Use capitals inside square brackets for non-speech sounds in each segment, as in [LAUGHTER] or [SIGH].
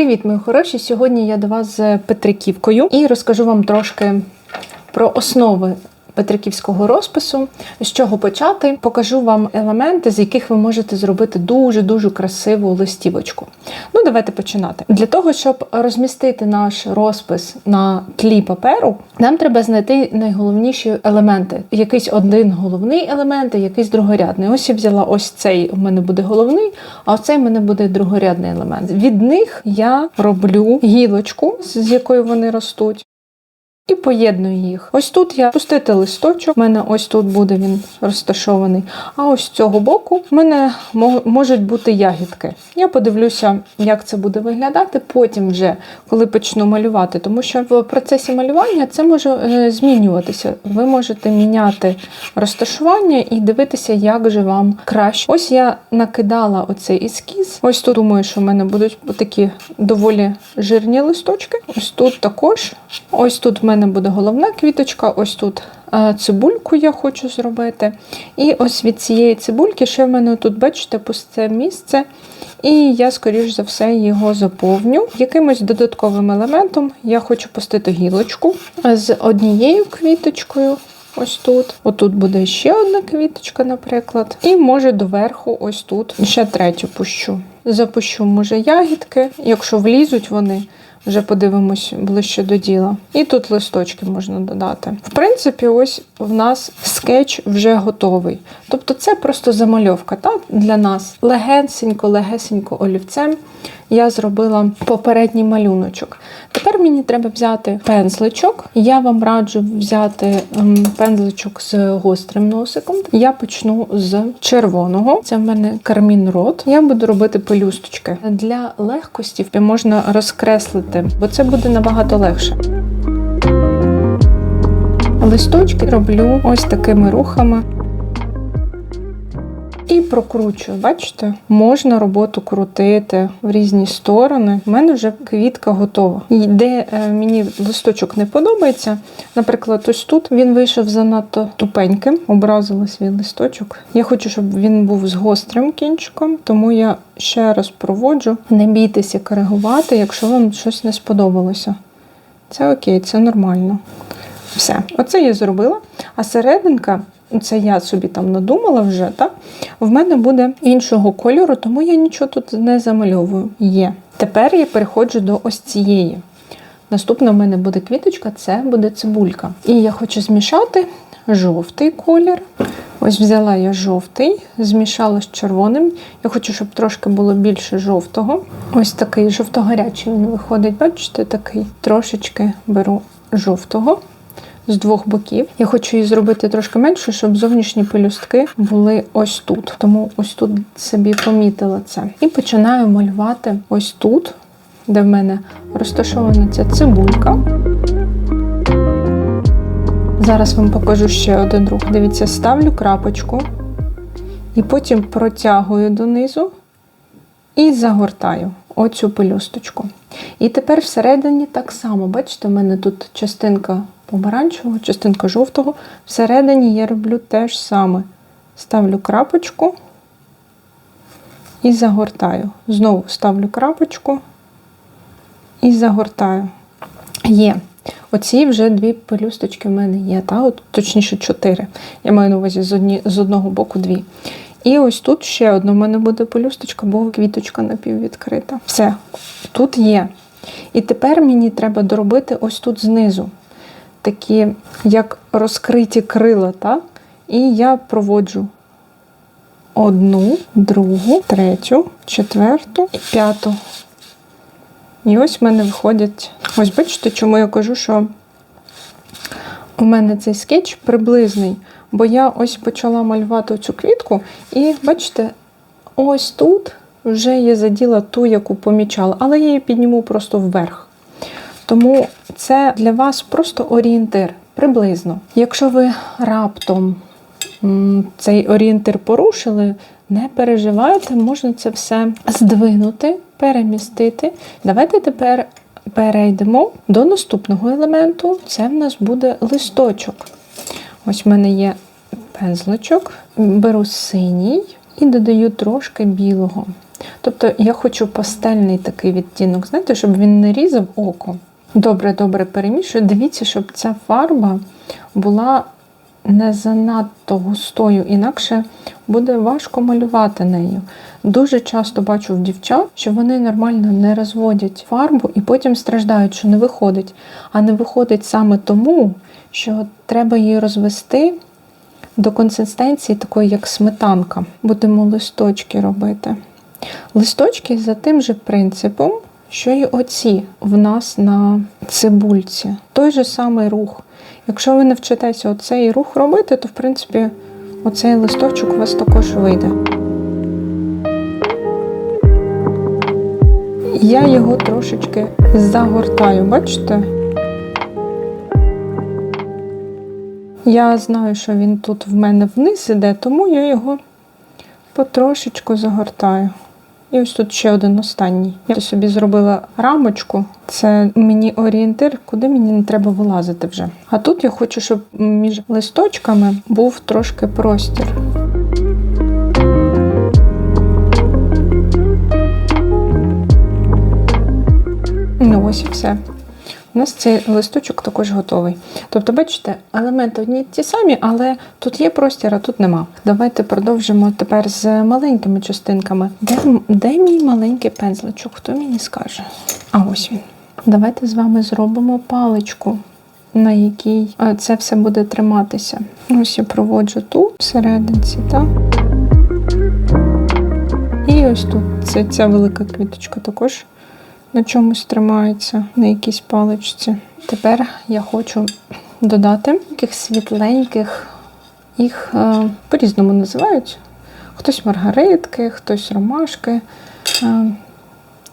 Привіт, мої хороші! Сьогодні я до вас з Петриківкою і розкажу вам трошки про основи петриківського розпису, з чого почати. Покажу вам елементи, з яких ви можете зробити дуже-дуже красиву листівочку. Ну, давайте починати. Для того, щоб розмістити наш розпис на тлі паперу, нам треба знайти найголовніші елементи. Якийсь один головний елемент, якийсь другорядний. Ось я взяла ось цей у мене буде головний, а ось цей у мене буде другорядний елемент. Від них я роблю гілочку, з якої вони ростуть. І поєдную їх. Ось тут я пустити листочок, у мене ось тут буде він розташований. А ось з цього боку в мене можуть бути ягідки. Я подивлюся, як це буде виглядати потім, вже коли почну малювати. Тому що в процесі малювання це може е, змінюватися. Ви можете міняти розташування і дивитися, як же вам краще. Ось я накидала оцей ескіз. Ось тут думаю, що в мене будуть такі доволі жирні листочки. Ось тут також. Ось тут в мене буде головна квіточка, ось тут е, цибульку я хочу зробити. І ось від цієї цибульки ще в мене тут, бачите, пусте місце. І я, скоріш за все, його заповню. Якимось додатковим елементом я хочу пустити гілочку з однією квіточкою. Ось тут. Отут буде ще одна квіточка, наприклад. І може доверху, ось тут. Ще третю пущу. Запущу, може, ягідки, якщо влізуть вони. Вже подивимось ближче до діла. І тут листочки можна додати. В принципі, ось в нас скетч вже готовий. Тобто це просто замальовка так, для нас. Легенсенько, легесенько олівцем я зробила попередній малюночок. Тепер мені треба взяти пензличок. Я вам раджу взяти ем, пензличок з гострим носиком. Я почну з червоного. Це в мене кармін рот. Я буду робити пелюсточки. Для легкості можна розкреслити, бо це буде набагато легше. Листочки роблю ось такими рухами. І прокручую, бачите, можна роботу крутити в різні сторони. У мене вже квітка готова. І де е, мені листочок не подобається, наприклад, ось тут він вийшов занадто тупеньким, образила свій листочок. Я хочу, щоб він був з гострим кінчиком, тому я ще раз проводжу. Не бійтеся коригувати, якщо вам щось не сподобалося. Це окей, це нормально. Все, оце я зробила. А серединка, це я собі там надумала вже, так? В мене буде іншого кольору, тому я нічого тут не замальовую. Є. Тепер я переходжу до ось цієї. Наступна в мене буде квіточка, це буде цибулька. І я хочу змішати жовтий колір. Ось взяла я жовтий, змішала з червоним. Я хочу, щоб трошки було більше жовтого. Ось такий жовто-гарячий він виходить, бачите, такий. Трошечки беру жовтого з двох боків. Я хочу її зробити трошки менше, щоб зовнішні пелюстки були ось тут. Тому ось тут собі помітила це. І починаю малювати ось тут, де в мене розташована ця цибулька. Зараз вам покажу ще один рух. Дивіться, ставлю крапочку і потім протягую донизу і загортаю оцю пелюсточку. І тепер всередині так само, бачите, у мене тут частинка помаранчевого, частинка жовтого. Всередині я роблю те ж саме. Ставлю крапочку і загортаю. Знову ставлю крапочку і загортаю. Є. Оці вже дві пелюсточки в мене є, та? От, точніше, чотири. Я маю на увазі з, одні, з одного боку дві. І ось тут ще одна в мене буде пелюсточка, бо квіточка напіввідкрита. Все, тут є. І тепер мені треба доробити ось тут знизу. Такі, як розкриті крила, так? І я проводжу одну, другу, третю, четверту і п'яту. І ось в мене виходять. Ось бачите, чому я кажу, що у мене цей скетч приблизний. Бо я ось почала малювати цю квітку, і бачите, ось тут вже я заділа ту, яку помічала, але я її підніму просто вверх. Тому це для вас просто орієнтир приблизно. Якщо ви раптом цей орієнтир порушили, не переживайте, можна це все здвинути, перемістити. Давайте тепер перейдемо до наступного елементу. Це в нас буде листочок. Ось в мене є пензличок, беру синій і додаю трошки білого. Тобто я хочу пастельний такий відтінок, знаєте, щоб він не різав око. Добре, добре перемішую. Дивіться, щоб ця фарба була не занадто густою, інакше буде важко малювати нею. Дуже часто бачу в дівчат, що вони нормально не розводять фарбу і потім страждають, що не виходить. А не виходить саме тому, що треба її розвести до консистенції такої, як сметанка. Будемо листочки робити. Листочки за тим же принципом, що й оці в нас на цибульці. Той же самий рух. Якщо ви навчитеся оцей рух робити, то в принципі оцей листочок у вас також вийде. Я його трошечки загортаю, бачите? Я знаю, що він тут в мене вниз іде, тому я його потрошечку загортаю. І ось тут ще один останній. Я собі зробила рамочку. Це мені орієнтир, куди мені не треба вилазити вже. А тут я хочу, щоб між листочками був трошки простір. Ну ось і все. У нас цей листочок також готовий. Тобто, бачите, елементи одні ті самі, але тут є простір, а тут нема. Давайте продовжимо тепер з маленькими частинками. Де, де мій маленький пензличок? Хто мені скаже? А ось він. Давайте з вами зробимо паличку, на якій е, це все буде триматися. Ось я проводжу тут, всерединці, так? І ось тут це, ця велика квіточка також на чомусь тримається, на якійсь паличці. Тепер я хочу додати таких світленьких, їх е, по-різному називають. Хтось маргаритки, хтось ромашки. Е,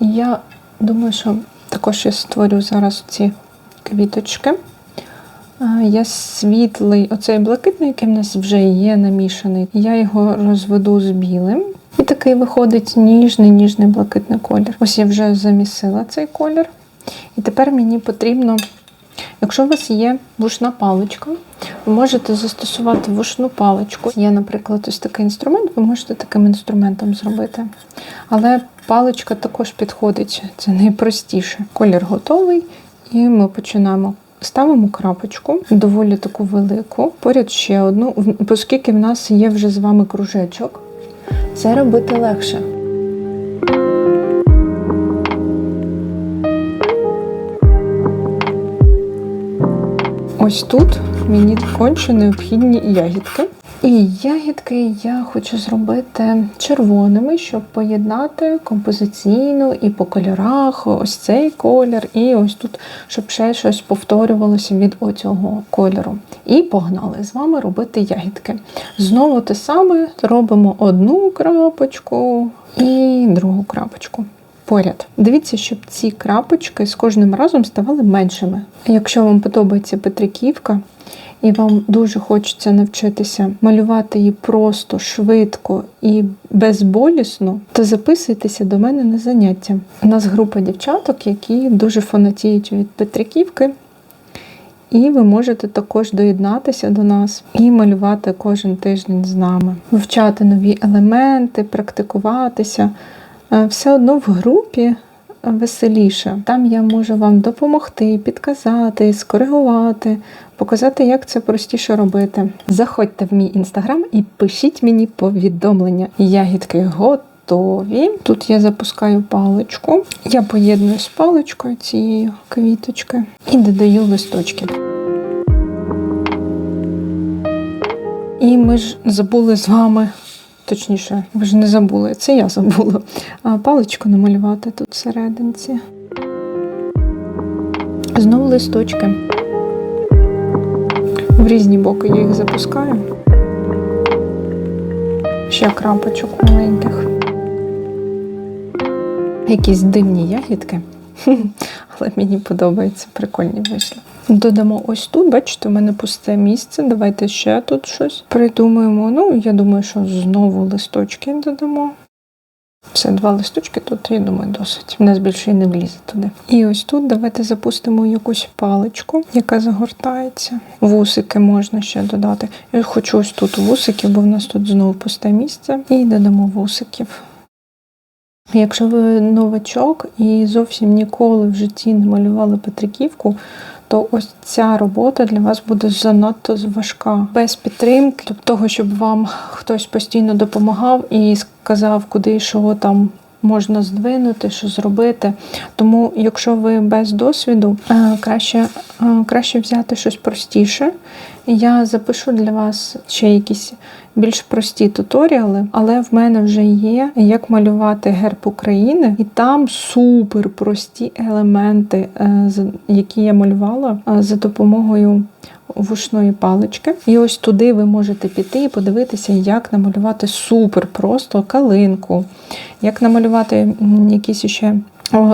я думаю, що також я створю зараз ці квіточки. Е, Я світлий, оцей блакитний, який в нас вже є намішаний, я його розведу з білим. І такий виходить ніжний, ніжний блакитний колір. Ось я вже замісила цей колір. І тепер мені потрібно, якщо у вас є вушна паличка, ви можете застосувати вушну паличку. Є, наприклад, ось такий інструмент, ви можете таким інструментом зробити. Але паличка також підходить, це найпростіше. Колір готовий, і ми починаємо. Ставимо крапочку, доволі таку велику, поряд ще одну, оскільки в нас є вже з вами кружечок. Це робити легше. Ось тут мені конче необхідні ягідки. І ягідки я хочу зробити червоними, щоб поєднати композиційно і по кольорах ось цей колір, і ось тут, щоб ще щось повторювалося від оцього кольору. І погнали з вами робити ягідки. Знову те саме робимо одну крапочку і другу крапочку. Поряд. Дивіться, щоб ці крапочки з кожним разом ставали меншими. Якщо вам подобається Петриківка, і вам дуже хочеться навчитися малювати її просто, швидко і безболісно, то записуйтеся до мене на заняття. У нас група дівчаток, які дуже фанатіють від Петриківки. І ви можете також доєднатися до нас і малювати кожен тиждень з нами, вивчати нові елементи, практикуватися. Е, Все одно в групі веселіше. Там я можу вам допомогти, підказати, скоригувати, показати, як це простіше робити. Заходьте в мій інстаграм і пишіть мені повідомлення. Ягідки готові. Тут я запускаю паличку. Я поєдную з паличкою цією квіточки і додаю листочки. І ми ж забули з вами. Точніше, ви ж не забули, це я забула. Паличку намалювати тут всерединці. Знову листочки. В різні боки я їх запускаю. Ще крапочок маленьких. Якісь дивні ягідки. [LAUGHS] Але мені подобається, прикольні вийшли. Додамо ось тут, бачите, у мене пусте місце. Давайте ще тут щось придумаємо. Ну, я думаю, що знову листочки додамо. Все, два листочки тут, я думаю, досить. У нас більше і не влізе туди. І ось тут давайте запустимо якусь паличку, яка загортається. Вусики можна ще додати. Я хочу ось тут вусиків, бо в нас тут знову пусте місце. І додамо вусиків. Якщо ви новачок і зовсім ніколи в житті не малювали Петриківку, то ось ця робота для вас буде занадто важка. Без підтримки, тобто того, щоб вам хтось постійно допомагав і сказав, куди що там можна здвинути, що зробити. Тому, якщо ви без досвіду, е, краще, е, краще взяти щось простіше. Я запишу для вас ще якісь більш прості туторіали, але в мене вже є як малювати герб України, і там супер прості елементи, е, які я малювала е, за допомогою вушної палички. І ось туди ви можете піти і подивитися, як намалювати супер просто калинку, як намалювати якісь ще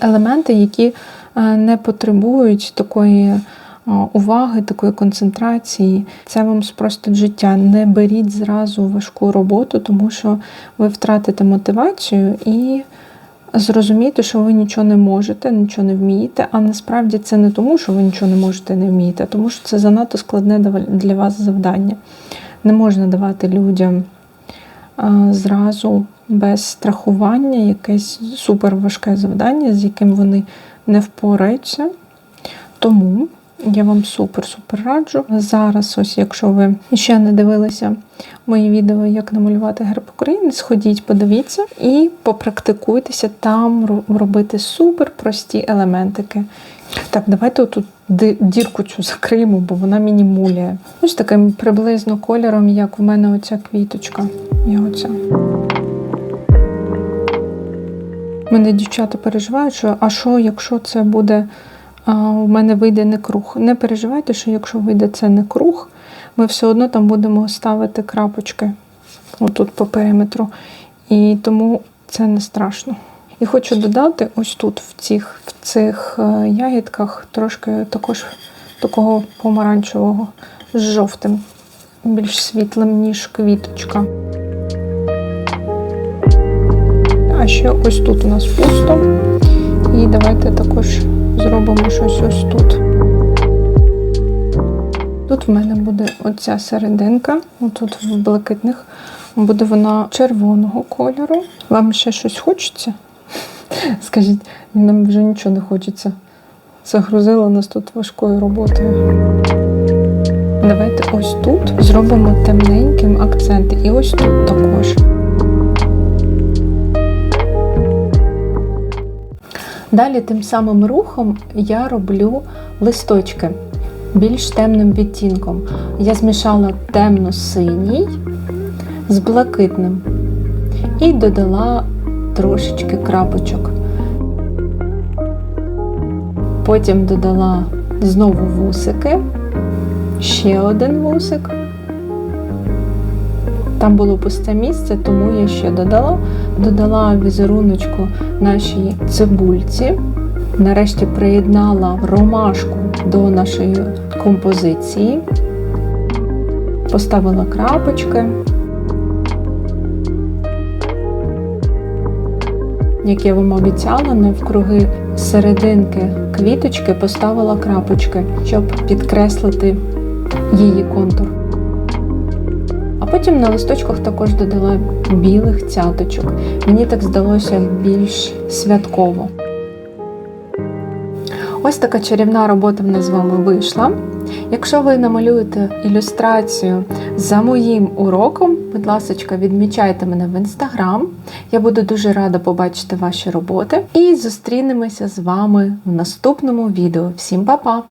елементи, які е, не потребують такої уваги, такої концентрації. Це вам спростить життя. Не беріть зразу важку роботу, тому що ви втратите мотивацію і зрозумієте, що ви нічого не можете, нічого не вмієте. А насправді це не тому, що ви нічого не можете не вмієте, а тому що це занадто складне для вас завдання. Не можна давати людям зразу без страхування якесь суперважке завдання, з яким вони не впораються. Тому я вам супер-супер раджу. Зараз, ось якщо ви ще не дивилися мої відео, як намалювати герб України, сходіть, подивіться і попрактикуйтеся там робити супер прості елементики. Так, давайте отут дірку цю закриємо, бо вона мені муляє. Ось таким приблизно кольором, як в мене оця квіточка. І оця. Мене дівчата переживають, що а що, якщо це буде, у мене вийде не круг. Не переживайте, що якщо вийде це не круг, ми все одно там будемо ставити крапочки отут по периметру. І тому це не страшно. І хочу додати ось тут, в цих, в цих е, ягідках, трошки також такого помаранчевого з жовтим, більш світлим, ніж квіточка. А ще ось тут у нас пусто. І давайте також зробимо щось ось тут. Тут в мене буде оця серединка, отут в блакитних, буде вона червоного кольору. Вам ще щось хочеться? [LAUGHS] Скажіть, нам вже нічого не хочеться. Загрузила нас тут важкою роботою. Давайте ось тут зробимо темненьким акценти. І ось тут також. Далі тим самим рухом я роблю листочки більш темним відтінком. Я змішала темно-синій з блакитним і додала трошечки крапочок. Потім додала знову вусики, ще один вусик. Там було пусте місце, тому я ще додала. Додала візеруночку нашій цибульці. Нарешті приєднала ромашку до нашої композиції. Поставила крапочки. Як я вам обіцяла, навкруги серединки квіточки поставила крапочки, щоб підкреслити її контур. Потім на листочках також додала білих цяточок. Мені так здалося більш святково. Ось така чарівна робота в нас з вами вийшла. Якщо ви намалюєте ілюстрацію за моїм уроком, будь ласка, відмічайте мене в інстаграм. Я буду дуже рада побачити ваші роботи. І зустрінемося з вами в наступному відео. Всім па-па!